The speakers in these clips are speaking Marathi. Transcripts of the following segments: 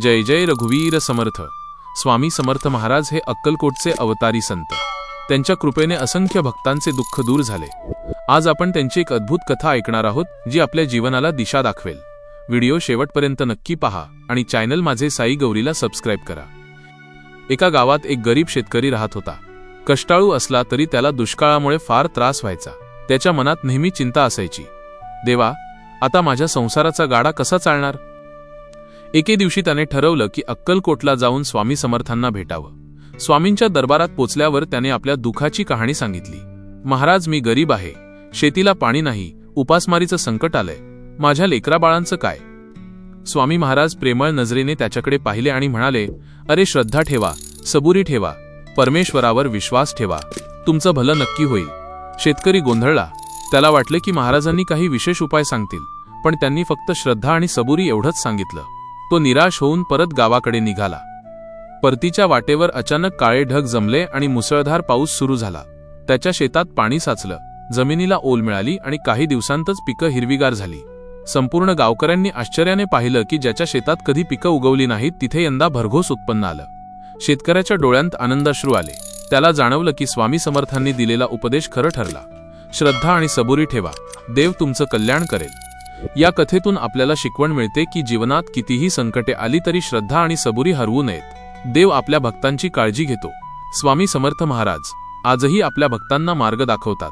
जय जय रघुवीर समर्थ. स्वामी समर्थ महाराज हे अक्कलकोटचे अवतारी संत. त्यांच्या कृपेने असंख्य भक्तांचे दुःख दूर झाले. आज आपण त्यांची एक अद्भुत कथा ऐकणार आहोत जी आपल्या जीवनाला दिशा दाखवेल. व्हिडिओ शेवटपर्यंत नक्की पहा आणि चॅनल माझे साई गौरीला सबस्क्राईब करा. एका गावात एक गरीब शेतकरी राहत होता. कष्टाळू असला तरी त्याला दुष्काळामुळे फार त्रास व्हायचा. त्याच्या मनात नेहमी चिंता असायची. देवा आता माझ्या संसाराचा गाडा कसा चालणार? एके दिवशी त्याने ठरवलं की अक्कलकोटला जाऊन स्वामी समर्थांना भेटावं. स्वामींच्या दरबारात पोचल्यावर त्याने आपल्या दुखाची कहाणी सांगितली. महाराज मी गरीब आहे. शेतीला पाणी नाही. उपासमारीचं संकट आलंय. माझ्या लेकराबाळांचं काय? स्वामी महाराज प्रेमळ नजरेने त्याच्याकडे पाहिले आणि म्हणाले अरे श्रद्धा ठेवा. सबुरी ठेवा. परमेश्वरावर विश्वास ठेवा. तुमचं भलं नक्की होईल. शेतकरी गोंधळला. त्याला वाटले की महाराजांनी काही विशेष उपाय सांगतील. पण त्यांनी फक्त श्रद्धा आणि सबुरी एवढंच सांगितलं. तो निराश होऊन परत गावाकडे निघाला. परतीच्या वाटेवर अचानक काळे ढग जमले आणि मुसळधार पाऊस सुरू झाला. त्याच्या शेतात पाणी साचलं. जमिनीला ओल मिळाली आणि काही दिवसांतच पिकं हिरवीगार झाली. संपूर्ण गावकऱ्यांनी आश्चर्याने पाहिलं की ज्याच्या शेतात कधी पिकं उगवली नाहीत तिथे यंदा भरघोस उत्पन्न आलं. शेतकऱ्याच्या डोळ्यांत आनंदाश्रू आले. त्याला जाणवलं की स्वामी समर्थांनी दिलेला उपदेश खरं ठरला. श्रद्धा आणि सबुरी ठेवा. देव तुमचं कल्याण करेल. या कथेतून आपल्याला शिकवण मिळते की जीवनात कितीही संकटे आली तरी श्रद्धा आणि सबुरी हरवू नयेत. देव आपल्या भक्तांची काळजी घेतो. स्वामी समर्थ महाराज आजही आपल्या भक्तांना मार्ग दाखवतात.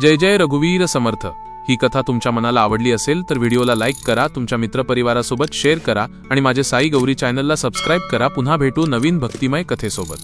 जय जय रघुवीर समर्थ. ही कथा तुमच्या मनाला आवडली असेल तर व्हिडिओला लाईक करा तुमच्या मित्रपरिवारासोबत शेअर करा आणि माझे साई गौरी चॅनलला सबस्क्राईब करा. पुन्हा भेटू नवीन भक्तिमय कथेसोबत.